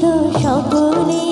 তো সকলে